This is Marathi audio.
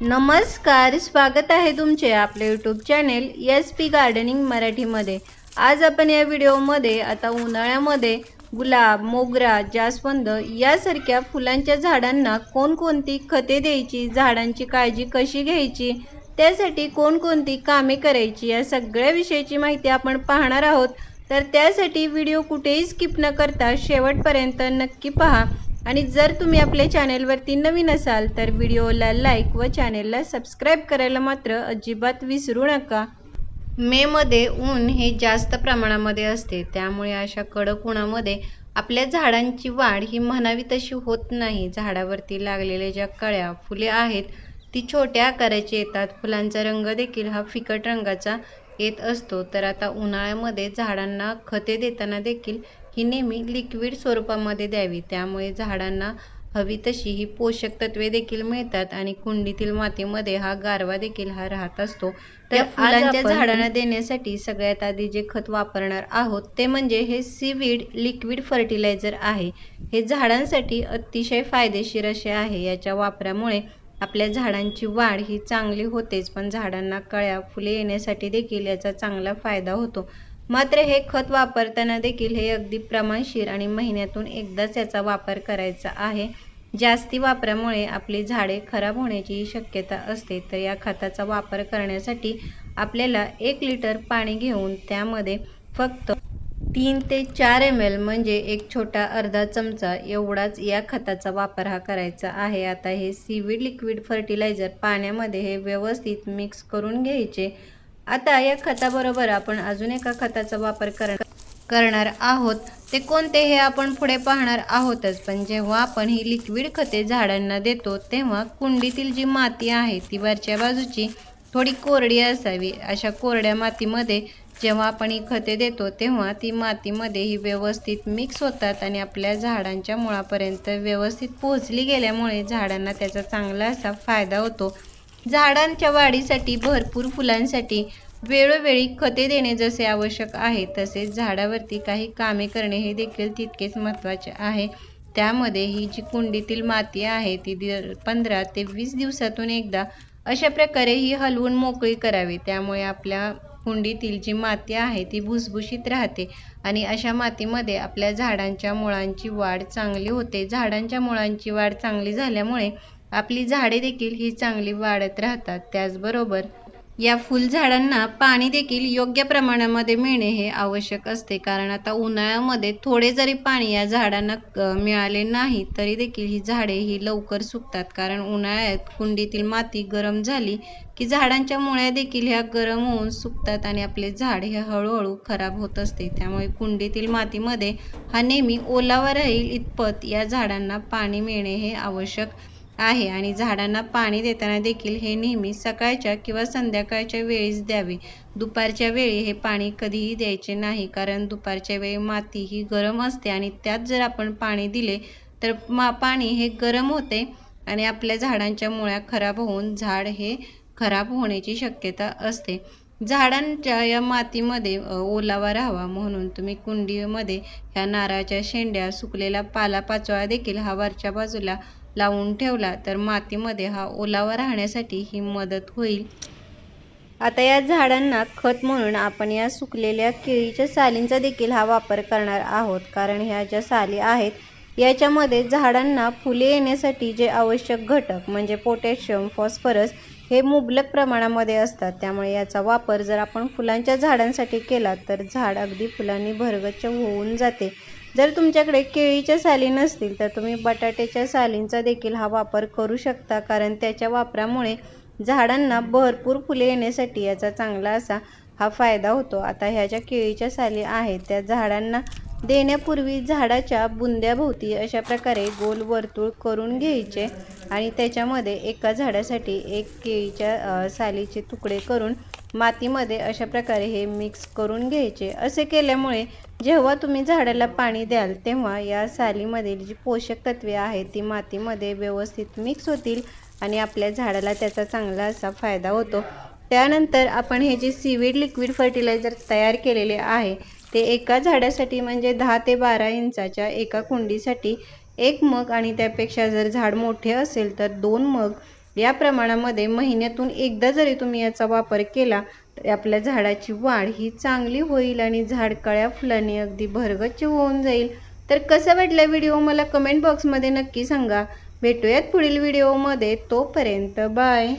नमस्कार स्वागत आहे तुमचे आपले YouTube channel S P gardening मराठीमध्ये. आज आपण या व्हिडिओमध्ये आता उन्हाळ्यामध्ये गुलाब मोगरा जास्वंद यासारख्या फुलांच्या झाडांना कोणकोणती खते द्यायची झाडांची काळजी कशी घ्यायची त्यासाठी कोणकोणती कामे करायची या सगळ्या विषयाची माहिती आपण पाहणार आहोत. तर त्यासाठी व्हिडिओ कुठेही स्किप न करता शेवटपर्यंत नक्की पहा. आणि जर तुम्ही आपल्या चॅनेलवरती नवीन असाल तर व्हिडिओला लाईक व चॅनेलला सबस्क्राईब करायला मात्र अजिबात विसरू नका. मेमध्ये ऊन हे जास्त प्रमाणामध्ये असते त्यामुळे अशा कडक उन्हामध्ये आपल्या झाडांची वाढ ही म्हणावी तशी होत नाही. झाडावरती लागलेल्या ज्या कळ्या फुले आहेत ती छोट्या आकाराची येतात. फुलांचा रंग देखील हा फिकट रंगाचा येत असतो. तर आता उन्हाळ्यामध्ये झाडांना खते देताना देखील ही नेहमी लिक्विड स्वरूपामध्ये द्यावी. त्यामुळे झाडांना हवी तशी ही पोषक तत्वे देखील मिळतात आणि कुंडीतील मातीमध्ये हा गारवा देखील हा राहत असतो. तर फुलांच्या झाडांना देण्यासाठी सगळ्यात आधी जे खत वापरणार आहोत ते म्हणजे हे सीवीड लिक्विड फर्टिलायझर आहे. हे झाडांसाठी अतिशय फायदेशीर असे आहे. याच्या वापरामुळे आपल्या झाडांची वाढ ही चांगली होतेच पण झाडांना कळ्या फुले येण्यासाठी देखील याचा चांगला फायदा होतो. मात्र हे खत वापरताना देखील हे अगदी प्रमाणशीर आणि महिन्यातून एकदाच याचा वापर करायचा आहे. जास्ती वापरामुळे आपली झाडे खराब होण्याची शक्यता असते. तर या खताचा वापर करण्यासाठी आपल्याला एक लिटर पाणी घेऊन त्यामध्ये फक्त तीन ते चार एम एल म्हणजे एक छोटा अर्धा चमचा एवढाच या खताचा वापर हा करायचा आहे. आता हे सीवीड लिक्विड फर्टिलायझर पाण्यामध्ये हे व्यवस्थित मिक्स करून घ्यायचे. आता या खताबरोबर आपण अजून एका खताचा वापर कर करणार आहोत. ते कोणते हे आपण पुढे पाहणार आहोतच. पण जेव्हा आपण ही लिक्विड खते झाडांना देतो तेव्हा कुंडीतील जी माती आहे ती वरच्या बाजूची थोडी कोरडी असावी. अशा कोरड्या मातीमध्ये जेव्हा आपण ही खते देतो तेव्हा ती मातीमध्ये ही व्यवस्थित मिक्स होतात आणि आपल्या झाडांच्या मुळापर्यंत व्यवस्थित पोहोचली गेल्यामुळे झाडांना त्याचा चांगला असा फायदा होतो. झाडांच्या वाढीसाठी भरपूर फुलांसाठी वेळोवेळी खते देणे जसे आवश्यक आहे तसेच झाडावरती काही कामे करणे हे देखील तितकेच महत्त्वाचे आहे. त्यामध्ये ही जी कुंडीतील माती आहे ती पंधरा ते वीस दिवसातून एकदा अशा प्रकारे ही हलवून मोकळी करावी. त्यामुळे आपल्या कुंडीतील जी माती आहे ती भुसभुशीत राहते आणि अशा मातीमध्ये आपल्या झाडांच्या मुळांची वाढ चांगली होते. झाडांच्या मुळांची वाढ चांगली झाल्यामुळे आपली झाडे देखील ही चांगली वाढत राहतात. त्याचबरोबर या फुलझाडांना पाणी देखील योग्य प्रमाणामध्ये मिळणे हे आवश्यक असते. कारण आता उन्हाळ्यामध्ये थोडे जरी पाणी या झाडांना मिळाले नाही तरी देखील ही झाडे ही लवकर सुकतात. कारण उन्हाळ्यात कुंडीतील माती गरम झाली की झाडांच्या मुळ्या देखील ह्या गरम होऊन सुकतात आणि आपले झाड हे हळूहळू खराब होत असते. त्यामुळे कुंडीतील मातीमध्ये हा नेहमी ओलावा राहील इतपत या झाडांना पाणी मिळणे हे आवश्यक आहे आणि झाडांना पाणी देताना देखील हे नेहमी सकाळच्या किंवा संध्याकाळच्या वेळीच द्यावे. दुपारच्या वेळी हे पाणी कधीही द्यायचे नाही कारण दुपारच्या वेळी माती ही गरम असते आणि त्यात जर आपण पाणी दिले तर मा पाणी हे गरम होते आणि आपल्या झाडांच्या मुळ्या खराब होऊन झाड हे खराब होण्याची शक्यता असते. झाडांच्या या मातीमध्ये ओलावा राहावा म्हणून तुम्ही कुंडीमध्ये ह्या नारळाच्या शेंड्या सुकलेला पालापाचोळा देखील हा वरच्या बाजूला लावून ठेवला तर मातीमध्ये हा ओलावा राहण्यासाठी ही मदत होईल. आता या झाडांना खत म्हणून आपण या सुकलेल्या केळीच्या सालींचा देखील हा वापर करणार आहोत. कारण ह्या ज्या साली आहेत याच्यामध्ये झाडांना फुले येण्यासाठी जे आवश्यक घटक म्हणजे पोटॅशियम फॉस्फरस हे मुबलक प्रमाणामध्ये असतात. त्यामुळे याचा वापर जर आपण फुलांच्या झाडांसाठी केला तर झाड अगदी फुलांनी भरगच्च होऊन जाते. जर तुमच्याकडे केळीच्या साली नसतील तर तुम्ही बटाट्याच्या सालींचा देखील हा वापर करू शकता. कारण त्याच्या वापरामुळे झाडांना भरपूर फुले येण्यासाठी याचा चांगला असा हा फायदा होतो. आता ह्या ज्या केळीच्या साली आहेत त्या झाडांना देण्यापूर्वी झाडाच्या बुंद्याभोवती अशा प्रकारे गोल वर्तुळ करून घ्यायचे आणि त्याच्यामध्ये एका झाडासाठी एक केळीच्या सालीचे तुकडे करून मातीमध्ये अशा प्रकारे हे मिक्स करून घ्यायचे. असे केल्यामुळे जेव्हा तुम्ही झाडाला पाणी द्याल तेव्हा या सालीमधील जी पोषक तत्वे आहेत ती मातीमध्ये व्यवस्थित मिक्स होतील आणि आपल्या झाडाला त्याचा चांगला असा फायदा होतो. त्यानंतर आपण हे जे सीवीड लिक्विड फर्टिलायझर तयार केलेले आहे ते एका झाडासाठी म्हणजे दहा ते बारा इंचाच्या एका कुंडीसाठी एक मग आणि त्यापेक्षा जर झाड मोठे असेल तर दोन मग. या प्रमाणामध्ये महिन्यातून एकदा जरी तुम्ही याचा वापर केला तर आपल्या झाडाची वाढ ही चांगली होईल आणि झाड कळ्या फुलांनी अगदी भरगच्च होऊन जाईल. तर कसं वाटलं व्हिडिओ मला कमेंट बॉक्समध्ये नक्की सांगा. भेटूयात पुढील व्हिडिओमध्ये. तोपर्यंत बाय.